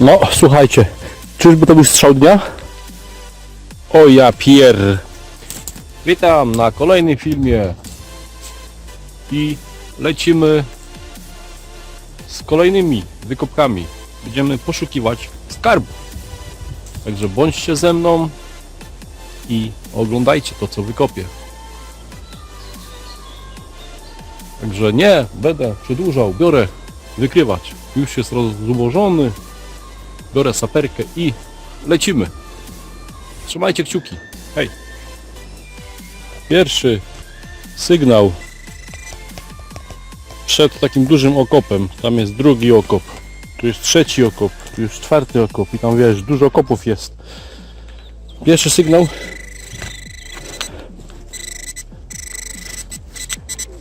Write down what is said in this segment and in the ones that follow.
No, słuchajcie, czyżby to był strzał dnia? O ja pier. Witam na kolejnym filmie. I lecimy z kolejnymi wykopkami. Będziemy poszukiwać skarbu. Także bądźcie ze mną i oglądajcie to, co wykopię. Także nie będę przedłużał, biorę wykrywać. Już jest rozłożony. Biorę saperkę i lecimy. Trzymajcie kciuki. Hej. Pierwszy sygnał przed takim dużym okopem. Tam jest drugi okop. Tu jest trzeci okop. Tu jest czwarty okop. I tam wiesz, dużo okopów jest. Pierwszy sygnał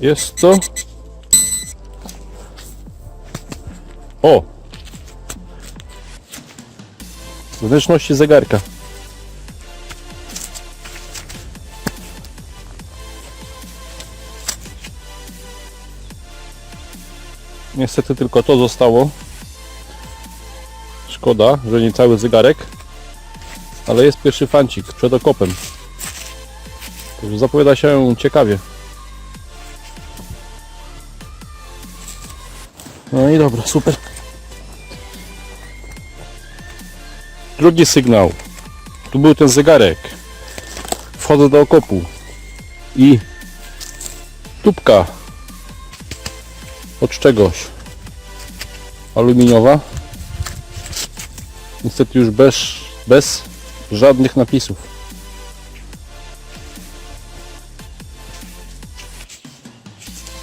jest to o wnętrzności zegarka. Niestety tylko to zostało. Szkoda, że nie cały zegarek ale jest pierwszy fancik przed okopem. Także zapowiada się ciekawie. No i dobra, super. Drugi sygnał. Tu był ten zegarek. Wchodzę do okopu. I tubka od czegoś. Aluminiowa. Niestety już bez, bez żadnych napisów.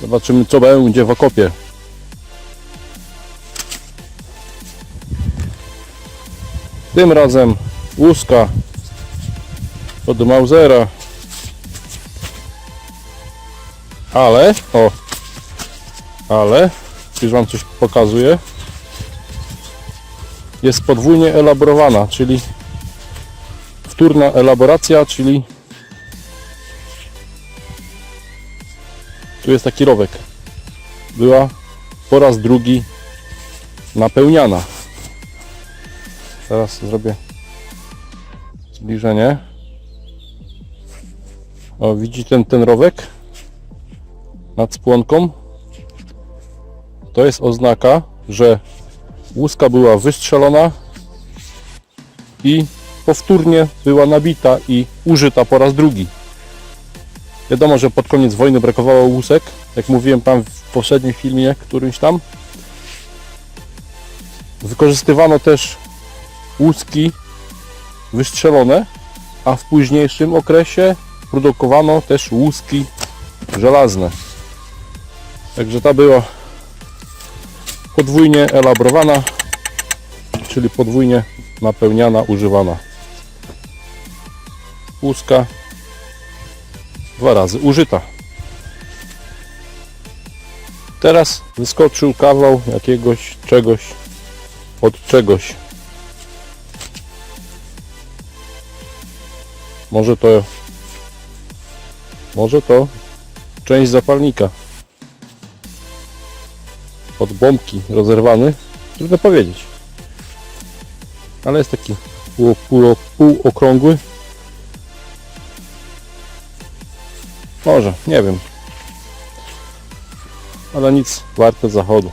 Zobaczymy co będzie w okopie. Tym razem łuska od Mausera. Ale, o, ale, już Wam coś pokazuję. Jest podwójnie elaborowana, czyli wtórna elaboracja, czyli tu jest taki rowek. Była po raz drugi napełniana. Teraz zrobię zbliżenie. O, widzi ten, ten rowek nad spłonką? To jest oznaka, że łuska była wystrzelona i powtórnie była nabita i użyta po raz drugi. Wiadomo, że pod koniec wojny brakowało łusek, jak mówiłem tam w poprzednim filmie, którymś tam. Wykorzystywano też łuski wystrzelone, a w późniejszym okresie produkowano też łuski żelazne. Także ta była podwójnie elaborowana, czyli podwójnie napełniana, używana. Łuska dwa razy użyta. Teraz wyskoczył kawał jakiegoś czegoś od czegoś. Może to może to część zapalnika. Od bombki rozerwany trudno powiedzieć. Ale jest taki pół, pół, półokrągły może, nie wiem. Ale nic warte zachodu.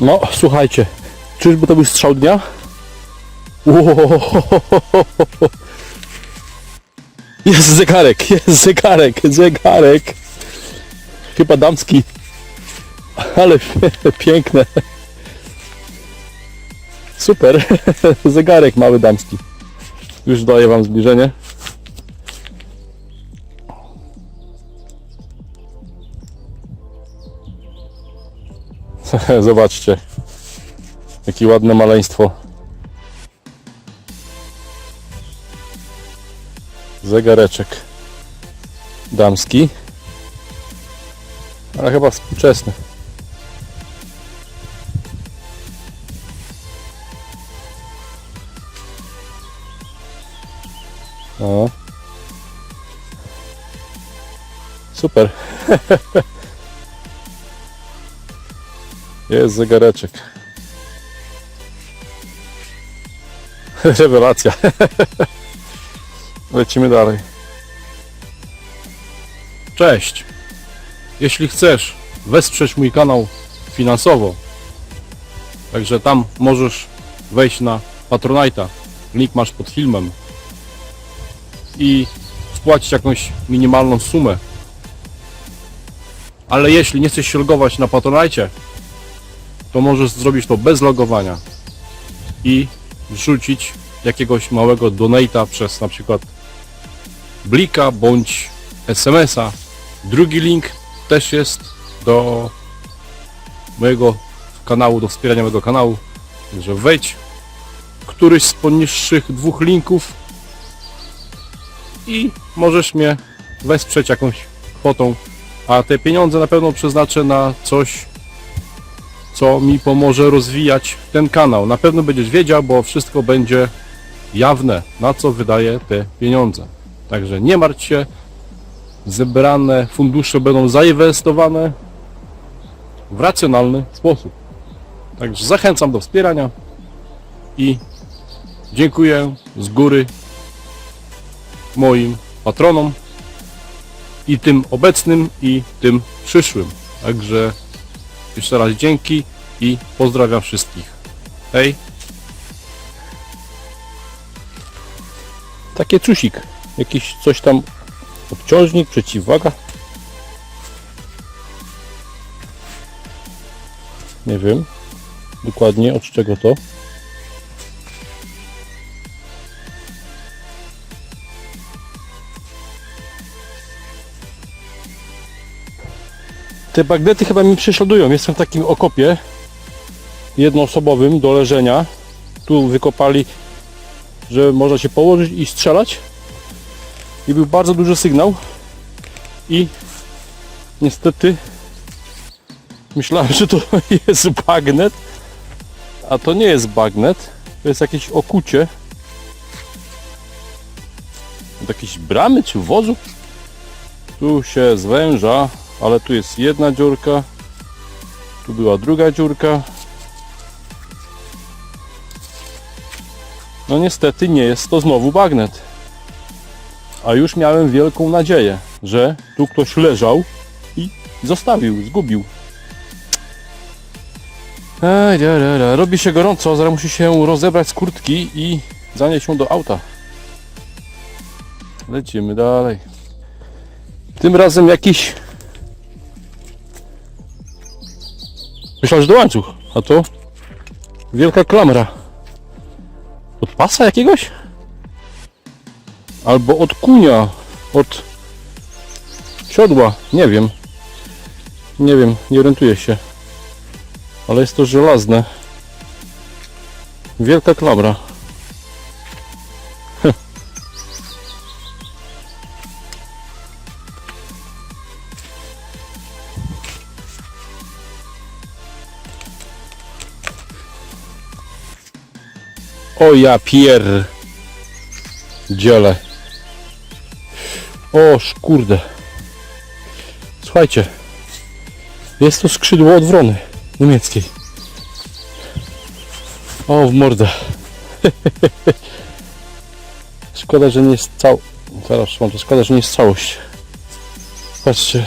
No słuchajcie czyżby to był strzał dnia? Łohohohoho. Jest zegarek, jest zegarek, zegarek. Chyba damski. Ale piękne. Super. Zegarek mały damski. Już daję wam zbliżenie. Zobaczcie. Jakie ładne maleństwo. Zegareczek damski ale chyba współczesny o. super jest zegareczek Rewelacja. Lecimy dalej. Cześć. Jeśli chcesz wesprzeć mój kanał finansowo, także tam możesz wejść na Patronite'a. Link masz pod filmem. I wpłacić jakąś minimalną sumę. Ale jeśli nie chcesz się logować na Patronite, to możesz zrobić to bez logowania i wrzucić jakiegoś małego donate'a przez na przykład Blika bądź SMS-a. Drugi link też jest do mojego kanału, do wspierania mojego kanału. Także wejdź któryś z poniższych dwóch linków i możesz mnie wesprzeć jakąś kwotą, a te pieniądze na pewno przeznaczę na coś, co mi pomoże rozwijać ten kanał. Na pewno będziesz wiedział, bo wszystko będzie jawne, na co wydaję te pieniądze. Także nie martw się, zebrane fundusze będą zainwestowane w racjonalny sposób. Także zachęcam do wspierania i dziękuję z góry moim patronom i tym obecnym i tym przyszłym. Także jeszcze raz dzięki i pozdrawiam wszystkich. Hej! Takie cusik. Jakiś coś tam obciążnik, przeciwwaga. Nie wiem dokładnie od czego to. Te bagnety chyba mi prześladują. Jestem w takim okopie jednoosobowym do leżenia. Tu wykopali, że można się położyć i strzelać. I był bardzo duży sygnał. I niestety myślałem, że to jest bagnet. A to nie jest bagnet. To jest jakieś okucie. Od jakiejś bramy czy wozu. Tu się zwęża, ale tu jest jedna dziurka. Tu była druga dziurka. No niestety nie jest to znowu bagnet. A już miałem wielką nadzieję, że tu ktoś leżał i zostawił, zgubił. Ej, da. Robi się gorąco, zaraz musi się rozebrać z kurtki i zanieść ją do auta. Lecimy dalej. Tym razem jakiś... Myślałem, że to łańcuch, a to wielka klamra. Od pasa jakiegoś? Albo od kunia, od siodła, nie wiem. Nie wiem, nie orientuję się. Ale jest to żelazne. Wielka klamra. O ja pier... Dziele. O kurde. Słuchajcie. Jest to skrzydło od wrony niemieckiej. O, w mordę. Szkoda, że nie jest cał... Zaraz mam to. Szkoda, że nie jest całość. Patrzcie.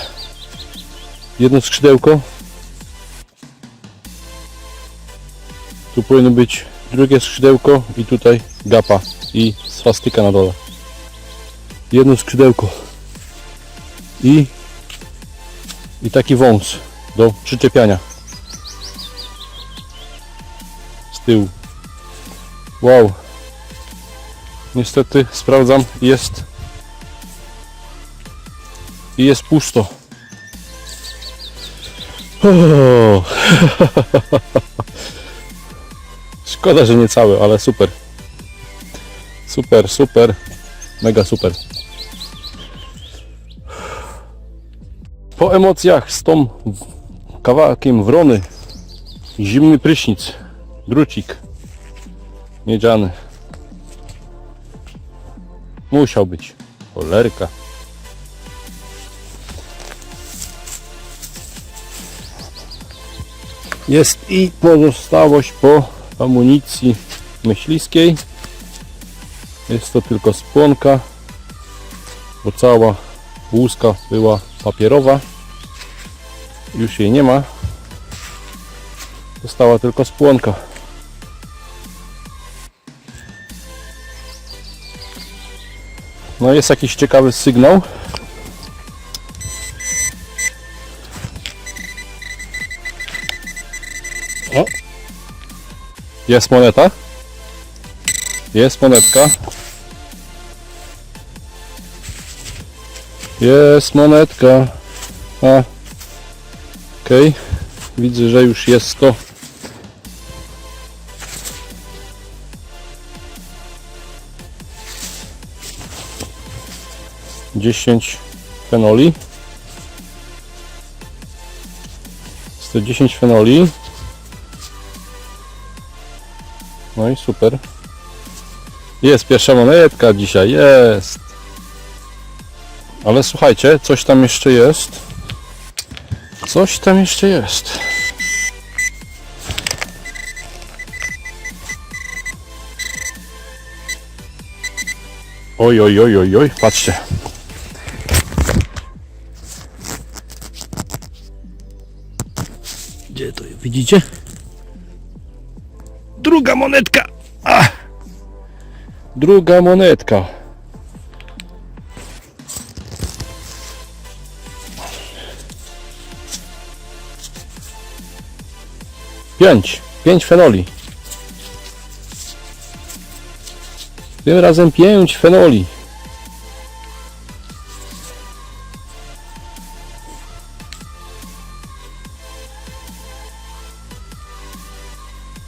Jedno skrzydełko. Tu powinno być drugie skrzydełko i tutaj gapa i swastyka na dole. Jedno skrzydełko. I i taki wąs do przyczepiania z tyłu. Wow. Niestety sprawdzam jest i jest pusto. Szkoda, że nie cały, ale super. Super, super. Mega super. Emocjach z tą kawałkiem wrony. Zimny prysznic drucik miedziany. Musiał być cholerka. Jest i pozostałość po amunicji myśliskiej. Jest to tylko spłonka, bo cała łuska była papierowa. Już jej nie ma. Została tylko spłonka. No jest jakiś ciekawy sygnał. O! Jest moneta. Jest monetka. Jest monetka. A. Okej. Widzę, że już jest to. Dziesięć fenoli. 110 fenoli. No i super. Jest pierwsza monetka dzisiaj, jest. Ale słuchajcie, coś tam jeszcze jest. Coś tam jeszcze jest. Oj, oj, oj, oj, oj, patrzcie. Gdzie to jest? Widzicie? Druga monetka. A! Druga monetka. Pięć. Pięć fenoli. Tym razem pięć fenoli.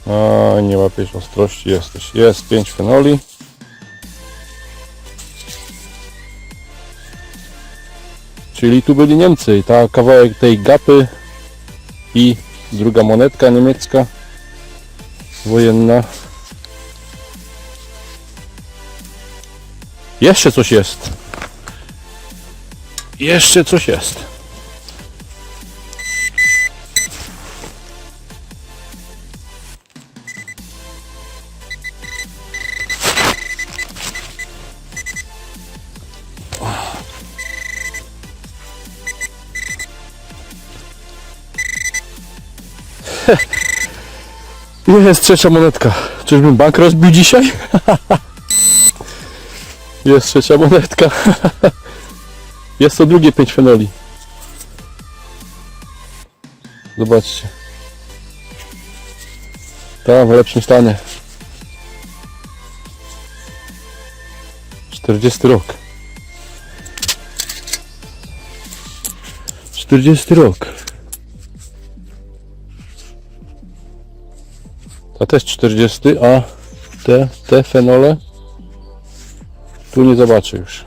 A, nie łapiesz ostrości, jesteś. Jest pięć fenoli. Czyli tu byli Niemcy ta kawałek tej gapy i druga monetka niemiecka wojenna. Jeszcze coś jest. Jeszcze coś jest. Jest trzecia monetka. Czyżbym bank rozbił dzisiaj? Jest trzecia monetka. Jest to drugie pięć fenoli. Zobaczcie. Tam w lepszym stanie. 40 rok. 40 rok. A też 40, a te, te fenole tu nie zobaczę już.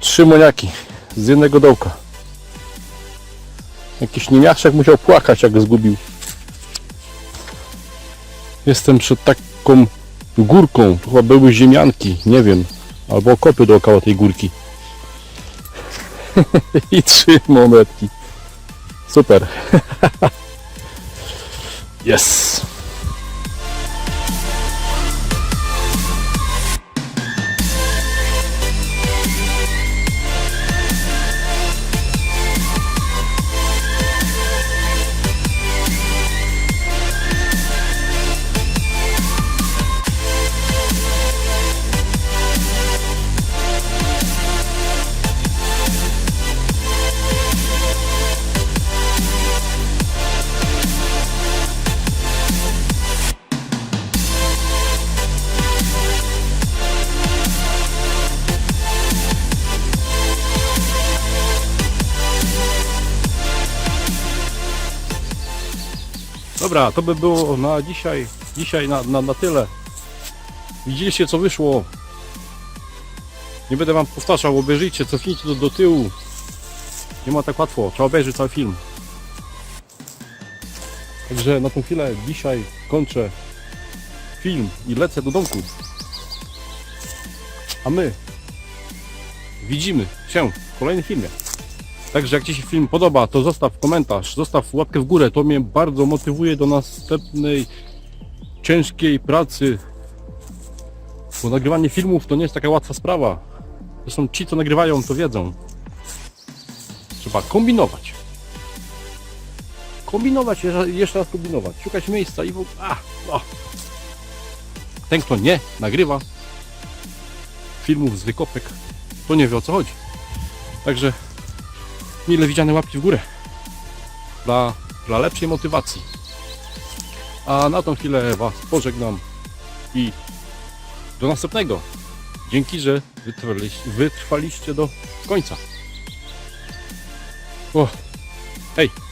Trzy moniaki z jednego dołka. Jakiś niemiaszek musiał płakać jak zgubił. Jestem przed taką górką. Chyba były ziemianki, nie wiem. Albo okopy dookoła tej górki. I trzy monetki. Super. Yes. Dobra, to by było na dzisiaj. Dzisiaj na, na, na tyle. Widzieliście co wyszło. Nie będę wam powtarzał, obejrzyjcie, cofnijcie do, do tyłu. Nie ma tak łatwo, trzeba obejrzeć cały film. Także na tą chwilę dzisiaj kończę film i lecę do domku. A my widzimy się w kolejnym filmie. Także jak Ci się film podoba, to zostaw komentarz, zostaw łapkę w górę. To mnie bardzo motywuje do następnej ciężkiej pracy Bo nagrywanie filmów to nie jest taka łatwa sprawa. Zresztą ci, co nagrywają, to wiedzą. Trzeba kombinować. Kombinować, jeszcze- raz kombinować. Szukać miejsca i w ogóle... A. Ten, kto nie nagrywa filmów z wykopek, to nie wie o co chodzi. Także mile widziane łapki w górę dla, dla lepszej motywacji. A na tą chwilę Was pożegnam i do następnego. Dzięki, że wytrwaliście, wytrwaliście do końca. O, hej!